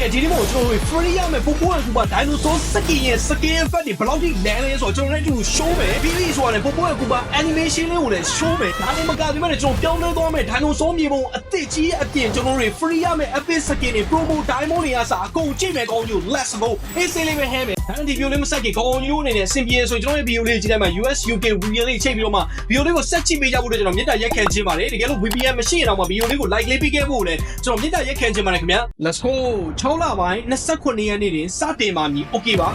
Okay ဒီနေ့မို့ကျွန်တော်တို့ free ရမယ်ပို့ပို့ကူပါ dinosaur skin ရဲ့ skin effect တွေဘယ်လောက်ထိလဲလဲဆိုတော့ကျွန်တော်လည်းဒီလို show မယ်ပြီးပြီဆိုတော့ပို့ပို့ကူပါ animation လေးကိုလည်း show မယ်ဒါနဲ့မကဒီမဲ့ကျွန်တော်ပြောင်းလဲသွားမယ် dinosaur မြေပုံအသစ်ကြီးအပြင်ကျွန်တော်တို့ free ရမယ် epic skin တွေ promo diamond တွေအစားအကုန်ကြည့်မယ်ကောင်းကြီး let's go အေးစေးလေးပဲဟဲမယ် ဒါဒီ video လေးမဆက်ခင်ကောင်းကြီးအနေနဲ့အဆင်ပြေဆိုကျွန်တော်ရဲ့ video လေးကြည့်လိုက်မှာ US UK video လေးချိန်ပြီးတော့မှ video လေးကိုဆက်ကြည့်ပေးကြဖို့အတွက်ကျွန်တော်မေတ္တာရက်ခံခြင်းပါတယ်တကယ်လို့ VPN မရှိရင်တော့မှ video လေးကို like လေးပေးခဲ့ဖို့လည်းကျွန်တော်မေတ္တာရက်ခံခြင်းပါတယ်ခင်ဗျာ let's go 6လပိုင်း29ရက်နေ့တွင်စတင်ပါမည် okay ပါ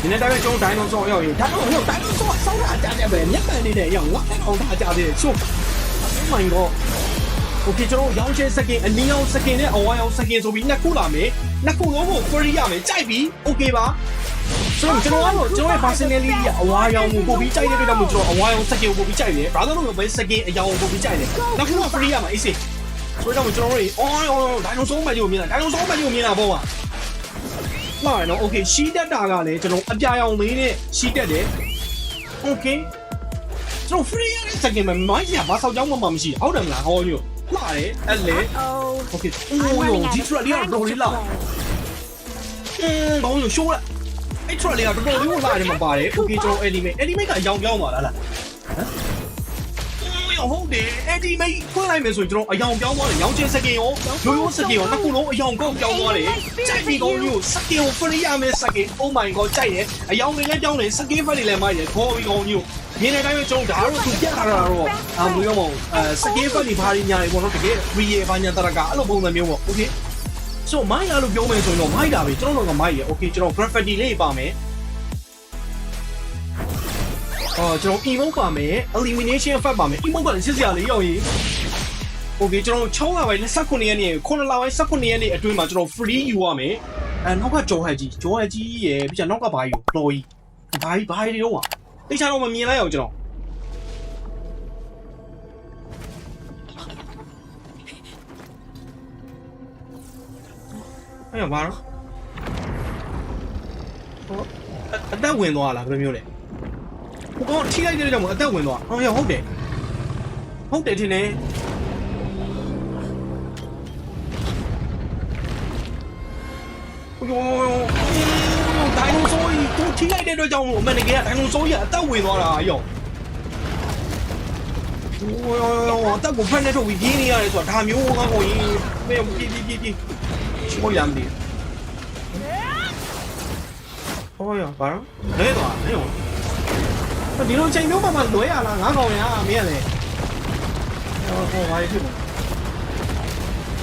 ဒီနေ့တိုင်းကျွန်တော်ဒိုင်နိုဆောရောက်ရင်ဒါတော့ဟိုဒိုင်နိုဆောဆောင်းတာအကြတဲ့ပဲမျက်မှန်နေတဲ့ရောက်ငါအောင်တာကြတဲ့ချို့ oh my god okay ကျွန်တော်ရောင်းချဲစကင်အနီအောင်စကင်နဲ့အဝါအောင်စကင်ဆိုပြီးနှစ်ခုလာမယ်နှစ်ခုလုံးကို free ရမယ်ကြိုက်ပြီ okay ပါဆိုတော့ကျွန်တော်ကတော့ကျွန်တော်ရဲ့ personality အဝါရောင်ကိုပို့ပြီးကြိုက်တဲ့အတွက်ကြောင့်ကျွန်တော်အဝါရောင်စကင်ကိုပို့ပြီးကြိုက်တယ် brother တို့ကပဲစကင်အရောင်ကိုပို့ပြီးကြိုက်တယ်နောက်ခုက free ရမှာအေးစေးဆိုတော့ကျွန်တော်တို့အော်အော်ဒိုင်နိုဆောမကြီးကိုမြင်တာဒိုင်နိုဆောမကြီးကိုမြင်တာပေါ့ပါလာရနော် okay ရှီးတက်တာကလည်းကျွန်တော်အပြာရောင်လေးနဲ့ရှီးတက်တယ် okay ကျွန်တော် free ရတဲ့စကင်မှာမိုင်းစီကဘာဆောက်ကြောင်းမှမရှိဟုတ်တယ်မလားဟောမျိုး လာတယ်အဲ့လေ Oh. okay I'm အိုး running ဒီ out ထရက် of လေးကတော့တော်လေးလာ play. အင်းဘောင်းလို့ရှိုးလိုက်အဲ့ထရက်လေးကတော်တော်လေးကိုလာတယ်မှာပါတယ် okay ကျွန်တော် anime anime ကအယောင်ပြောင်းသွားလားလားဟမ်ဟုတ်တယ် anime ဖွင့်လိုက်မယ်ဆိုရင်ကျွန်တော်အယောင်ပြောင်းသွားတယ်ရောင်ချင်းစကင်ရောရိုးရိုးစကင်ရောနှစ်ခုလုံးအယောင်ကောက်ပြောင်းသွားတယ်ကြိုက်ပြီးကောင်းမျိုးစကင်ကို free ရမယ်စကင် oh my god ကြိုက်တယ်အယောင်တွေလည်းပြောင်းတယ်စကင်ဖက်တွေလည်းမိုက်တယ်ခေါ်ပြီးကောင်းမျိုး မြင်တဲ့အတိုင်းပဲကျွန်တော်ဒါတော့သူပြထားတာတော့အာမလို့ရောမအောင်အဲစကင်ဖက်တွေဘာတွေညာတွေပေါ့နော်တကယ် real ဘာညာတရကအဲ့လိုပုံစံမျိုးပေါ့ okay ဆိုမိုက်ရလို့ပြောမယ်ဆိုရင်တော့မိုက်တာပဲကျွန်တော်တို့ကမိုက်ရ okay ကျွန်တော် graffiti လေးပါမယ်အော်ကျွန်တော် emote ပါမယ် elimination effect ပါမယ် emote ကလည်းစစ်စရာလေးရောက်ရင် okay ကျွန်တော်6လပိုင်း29ရက်နေ့9လပိုင်း19ရက်နေ့အတွင်းမှာကျွန်တော် free ယူရမယ်အဲနောက်ကဂျော်ဟက်ကြီးဂျော်ဟက်ကြီးရယ်ပြီးချာနောက်ကဘာကြီးလော်ကြီးဘာကြီးဘာကြီးတော့တိ တ်ချတော့မမြင်လိုက်အောင်ကျွန်တော်အဲ့ရပါတော့ဟိုအအသက်ဝင်သွားလားဘယ်လိုမျိုးလဲဟိုကောင်ထိလိုက်တဲ့ကြောင့်မအသက်ဝင်သွားဟောရဟုတ်တယ်ဟုတ်တယ်ထင်တယ်ဟိုဒိုင်နိုဆောကြီးသူ ထိလိုက်တဲ့အတွက်ကြောင့်အမေရိကန်ကဒိုင်နိုဆောကြီးအသက်ဝင်သွားတာအယောဟိုအသက်ကိုဖက်နေထုတ်ပြီးပြင်းနေရတယ်ဆိုတာဒါမျိုးကောင်းကိုကြီးပြေးပြေးပြေးပြေးချိုးရမ်းတယ်ဟောရပါတော့လဲသွားလဲရောဒီလိုချိန်မျိုးမှမှလွဲရလားငါးကောင်ရမင်းရလေဟောဟောဘာဖြစ်လဲ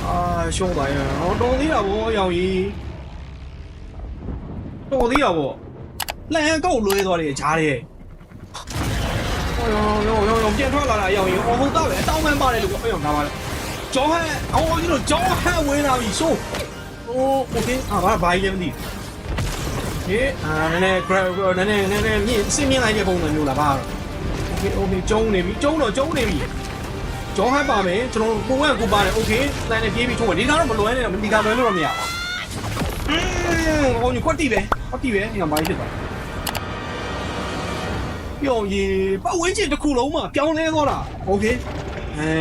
အာရှုံးပါရဟောတော်သေးတာဗောရောင်ကြီးတော်သေးတာဗော လန်ကောက်လွဲသွားတယ်ဂျားတယ်ဟောရောရောရောပြန်ထွက်လာတာရောင်ကြီးဟောဟုတ်တာပဲအတောင်းမှန်းပါတယ်လို့ပြောအောင်ဒါပါလေဂျောဟန်အော်ကြီးတို့ဂျောဟန်ဝင်လာပြီဆိုโอ้โอเคอ่าဘာဘာကြီးလဲမသိဘူး ဟေးအာနည်းနည်း grab နည်းနည်းနည်းနည်းမြင့်စင်မြင့်လိုက်တဲ့ပုံစံမျိုးလားဘာတော့ okay okay ကျုံနေပြီကျုံတော့ကျုံနေပြီကျောင်းဟပ်ပါမယ်ကျွန်တော်ကိုဝက်ကိုပါတယ် okay တန်နေပြေးပြီးထုံးမယ်ဒီကတော့မလွဲနဲ့ဒီကလွဲလို့တော့မရဘူးအင်းဟိုညကွက်တိပဲကွက်တိပဲဒီကမိုင်းဖြစ်သွား ပြောင်းရေပတ်ဝန်းကျင်တစ်ခုလုံးမှာပြောင်းလဲသွားတာ okay အဲ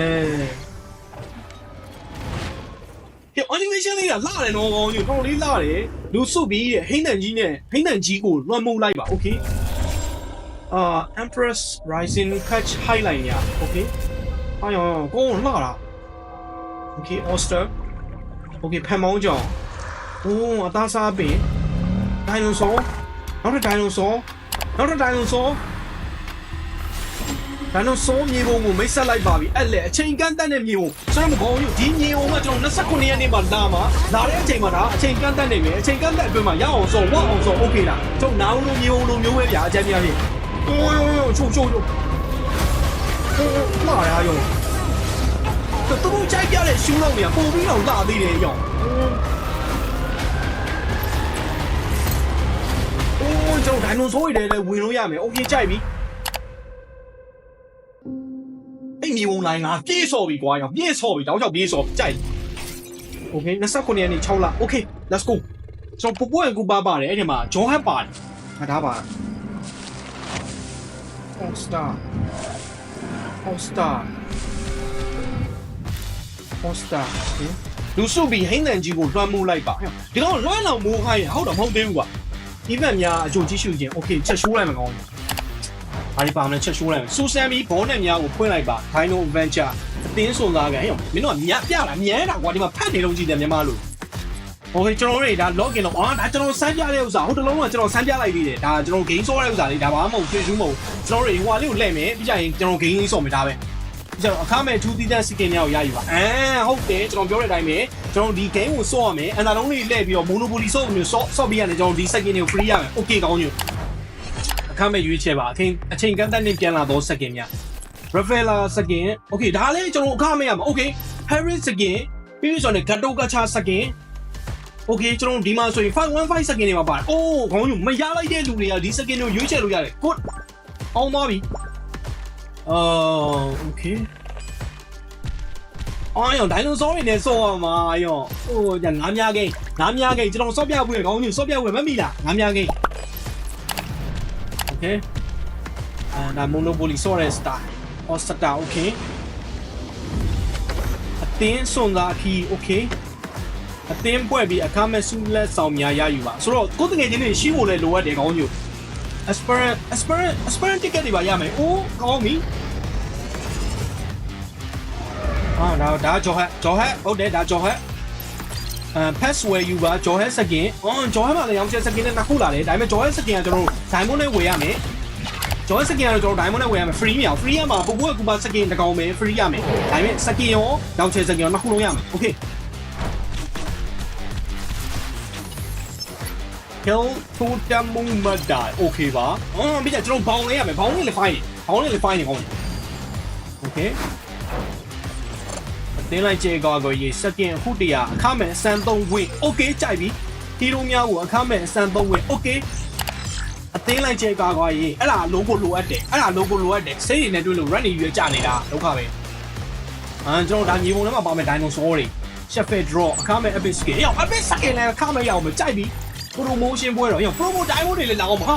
ဟို animation လေးကလှတယ်နော်ကောင်းကြီးတော်လေးလှတယ်လူစုပြီးတဲ့ဟိမ့်တန်ကြီးနဲ့ဟိမ့်တန်ကြီးကိုလွှမ်းမိုးလိုက်ပါ okay အာ Empress Rising Catch Highline ညာ okay အားရောကိုင်းလှတာ okay Oster okay ဖန်မောင်းကြောင်ဟိုးအသားစားပင် Dinosaur နောက်တစ် Dinosaur နောက်တစ် Dinosaur ဒါတော့စိုးမြေပုံကိုမိတ်ဆက်လိုက်ပါပြီအဲ့လေအချိန်ကန့်တတ်တဲ့မြေပုံကျွန်တော်မကောင်းဘူးဒီမြေပုံကကျွန်တော်29ရက်နေ့မှာလာမှာလာတဲ့အချိန်မှာဒါအချိန်ကန့်တတ်နေပြီအချိန်ကန့်တတ်အတွင်းမှာရအောင်ဆိုဝတ်အောင်ဆိုโอเคလားကျွန်တော်နားလုံးမြေပုံလိုမျိုးပဲဗျာအကြမ်းများဖြင့်အိုးရိုးရိုးချိုးချိုးချိုးအိုးလာရရောသူတို့ကြိုက်ပြတဲ့ရှူးတော့မြန်ပုံပြီးတော့လာသေးတယ်ရောအိုးကျွန်တော်ဒိုင်နိုဆောတွေလည်းဝင်လို့ရမယ်โอเคကြိုက်ပြီ အဲ့မြေပုံလိုင်းကပြေးစော်ပြီကွာရောပြေးစော်ပြီတောက်ချောက်ပြေးစော်ကြိုက်โอเค29ရက်နေ့6လ okay let's go ကျွန်တော်ပပွင့်ကူပါပါတယ်အဲ့ဒီမှာဂျွန်ဟတ်ပါတယ်ငါဒါပါ All star All star All star okay လူစုပြီးဟိန်းတန်ကြီးကိုလွှမ်းမိုးလိုက်ပါဒီကောင်လွှမ်းအောင်မိုးခိုင်းရဟုတ်တော့မဟုတ်သေးဘူးကွာ event များအကျိုးကြည့်ရှုခြင်း okay ချက်ရှိုးလိုက်မှာကောင်းတယ် ဘာဒီပါမလဲချက်ရှိုးလိုက်မယ်စူဆန်ပြီးဘောနဲ့များကိုဖွင့်လိုက်ပါ Dino Adventure အတင်းစွန်သားကန်ဟဲ့မင်းတို့ကမြပြတာမြဲတာကွာဒီမှာဖတ်နေလုံးကြည့်တယ်မြန်မာလို့ Okay ကျွန်တော်တို့တွေဒါ login တော့အာဒါကျွန်တော်စမ်းပြတဲ့ဥစ္စာဟိုတလုံးကကျွန်တော်စမ်းပြလိုက်သေးတယ်ဒါကျွန်တော် game ဆော့တဲ့ဥစ္စာလေးဒါဘာမှမဟုတ် Facebook မဟုတ်ကျွန်တော်တို့ဟိုဟာလေးကိုလှည့်မယ်ပြီးကြရင်ကျွန်တော် game လေးဆော့မယ်ဒါပဲကျွန်တော်အခမဲ့2သီးသန့် skin များကိုရယူပါအဲဟုတ်တယ်ကျွန်တော်ပြောတဲ့အတိုင်းပဲကျွန်တော်ဒီ game ကိုဆော့ရမယ်အန်တာလုံးလေးလှည့်ပြီးတော့ monopoly ဆော့မျိုးဆော့ဆော့ပြီးရတယ်ကျွန်တော်ဒီ skin တွေကို free ရမယ် okay ကောင်းညို အခမဲ့ရွေးချယ်ပါအချိန်အချိန်ကန့်သတ်နဲ့ပြန်လာသောစကင်များ Rafaela စကင် Okay ဒါလည်းကျွန်တော်အခမဲ့ရမှာ Okay Harris စကင်ပြီးပြီဆိုရင် Gato Gacha စကင် Okay ကျွန်တော်ဒီမှာဆိုရင်515 second တွေမှာပါတယ်။အိုးခေါင်းညမရလိုက်တဲ့လူတွေကဒီ second ကိုရွေးချယ်လို့ရတယ်။ good အောင်ပါပြီ။အော် okay အော်ယောဒိုင်နိုဆောတွေနဲ့ဆော့အောင်ပါယော။ဟိုငါးများကိန်းငါးများကိန်းကျွန်တော်ဆော့ပြပွင့်ခေါင်းညဆော့ပြပွင့်မမိလားငါးများကိန်း okay အာဒါ monopoly ဆော့တဲ့ star or star okay အတင်းစွန်သားခီ okay အသင်းဖွဲ့ပြီးအခမဲ့ဆုလက်ဆောင်များရယူပါဆိုတော့ကိုယ်တငယ်ချင်းတွေရှိဖို့လည်းလိုအပ်တယ်ကောင်းညို aspirant aspirant aspirant ticket တွေပါရမယ်အိုးကောင်းပြီအာဒါဒါဂျော်ဟက်ဂျော်ဟက်ဟုတ်တယ်ဒါဂျော်ဟက် အဲ password ယူပါဂျော်ဟက်စကင်အော်ဂျော်ဟက်မှာလည်းရောင်းချက်စကင်နဲ့နှစ်ခုလာတယ်ဒါပေမဲ့ဂျော်ဟက်စကင်ကကျွန်တော်တို့ diamond နဲ့ဝယ်ရမယ်ဂျော်ဟက်စကင်ကတော့ကျွန်တော် diamond နဲ့ဝယ်ရမယ် free မရဘူး free ရမှာပပူကကူပါစကင်တစ်ကောင်ပဲ free ရမယ်ဒါပေမဲ့စကင်ရောရောင်းချက်စကင်ရောနှစ်ခုလုံးရမယ် okay kill to the moon မဒါ okay ပါအော်ပြီးကြကျွန်တော်ဘောင်းလေးရမယ်ဘောင်းလေးလည်း fine ဘောင်းလေးလည်း fine နေကောင်းတယ် okay အတင်းလိုက်ကျေကောကိုရေစကင်အခုတရာအခမဲ့အစမ်း3ဝင့် okay ကြိုက်ပြီဟီးရိုးများကိုအခမဲ့အစမ်း3ဝင့် okay အတင်းလိုက်ကျေကောကိုရေအဲ့ဒါလုံးကိုလိုအပ်တယ်အဲ့ဒါလုံးကိုလိုအပ်တယ်စိတ်ရည်နဲ့တွေ့လို့ run နေရွေးကြနေတာဒုက္ခပဲအာကျွန်တော်ဒါညီပုံထဲမှာပါမယ် dinosaur တွေ Sheffield draw အခမဲ့ epic skill ရောက် epic skill လည်းအခမဲ့ရအောင်မကြိုက်ပြီ promotion ပွဲတော့ရော promo diamond တွေလည်းလာအောင်ပါ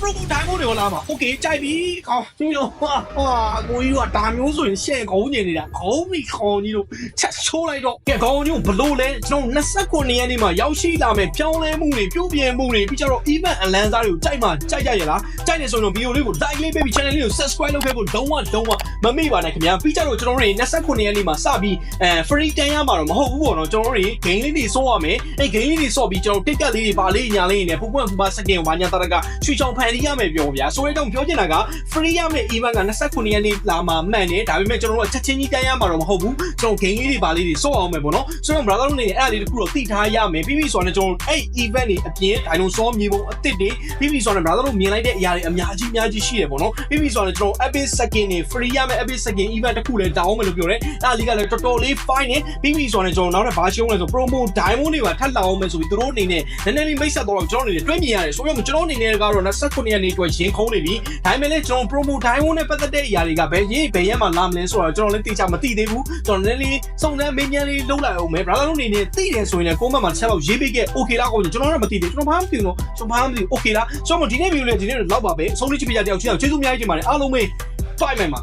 promo diamond တွေလာမှာ okay ကြိုက်ပြီကောင်းဒီလိုဟာဟာကိုကြီးကဒါမျိုးဆိုရင်ရှယ်ခေါင်းညင်နေတာခေါင်းမိခေါင်းကြီးတို့ချက်ချိုးလိုက်တော့ကဲခေါင်းကြီးကိုဘလို့လဲကျွန်တော်29ရက်နေ့မှာရောက်ရှိလာမယ်ပြောင်းလဲမှုတွေပြုပြင်မှုတွေပြီးကြတော့ event အလန်းစားတွေကိုကြိုက်မှကြိုက်ကြရလားကြိုက်နေဆိုရင်ဗီဒီယိုလေးကို like လေးပေးပြီး channel လေးကို subscribe လုပ်ခဲ့ဖို့လုံးဝလုံးဝမမေ့ပါနဲ့ခင်ဗျာပြီးကြတော့ကျွန်တော်တို့တွေ29ရက်နေ့မှာစပြီးအဲ free တန်းရမှာတော့မဟုတ်ဘူးပေါ့နော်ကျွန်တော်တို့တွေ game လေးတွေစိုးရမယ်အဲ game လေးတွေစော့ပြီးကျွန်တော် ticket လေးတွေပါလေးညာလေးတွေနဲ့ပူပွန့်ပူပါစကင်ကိုဘာညာတရကရွှေချောင်ဖန်တီးရမယ်ပြောဗျာဆိုရတော့ပြောချင်တာက free ရမယ် event က29ရက်နေ့လာမှာမှန်တယ်ဒါပေမဲ့ကျွန်တော်တို့ကချက်ချင်းကြီးတန်းရမှာတော့မဟုတ်ဘူးကျွန်တော် game လေးတွေပါလေးတွေစော့အောင်မယ်ပေါ့နော်ဆိုတော့ brother တို့နေအဲ့ဒါလေးတခုတော့သိထားရမယ်ပြီးပြီဆိုတော့ကျွန်တော်အဲ့ event တွေအပြင် dinosaur မြေပုံအစ်စ်တွေပြီးပြီဆိုတော့ brother တို့မြင်လိုက်တဲ့အရာတွေအများကြီးအများကြီးရှိတယ်ပေါ့နော်ပြီးပြီဆိုတော့ကျွန်တော် epic second တွေ free ရမယ် epic second event တစ်ခုလည်းတောင်းမယ်လို့ပြောတယ်အဲ့ဒါလေးကလည်းတော်တော်လေး fine နေပြီးပြီဆိုတော့ကျွန်တော်နောက်ထပ်ဘာရှုံးလဲဆို promo diamond တွေပါထပ်လာအောင်မယ်ဆိုပြီးသူတို့အနေနဲ့နည်းနည်းလေးမိတ်ဆက်တော့ကျွန်တော်အနေနဲ့တွဲမြင်ရတယ်ဆိုတော့ကျွန်တော်အနေနဲ့ကတော့29ရက်နေ့အတွက်ရင်ခုံးနေပြီဒါပေမဲ့လည်းကျွန်တော် promo diamond နဲ့ပတ်သက်တဲ့အရာတွေကဘယ်ရေးဘယ်ရက်မှလာမလဲဆိုတော့ကျွန်တော်လည်းသိချမသိသေးဘူးကျွန်တော်နည်းနည်းလေးစုံစမ်းမေးမြန်းလေးလုပ်လိုက်အောင်မယ် brother တို့အနေနဲ့သိတယ်ဆိုရင်လည်းကိုမမှာတစ်ချက်လောက်ရေးပေးခဲ့ okay လားကောကျွန်တော်တော့မသိသေးကျွန်တော်ဘာမှမသိဘူးနော်ကျွန်တော်ဘာမှမသိဘူး okay လားဆိုတော့ဒီနေ့ video လေးဒီနေ့တော့လောက်ပါပဲအဆုံးလေးချစ်ပြကြတဲ့အောင်ချစ်အောင်ကျေးဇူးအများကြီးတင်ပါတယ်အားလုံးပဲ five မယ်မှာ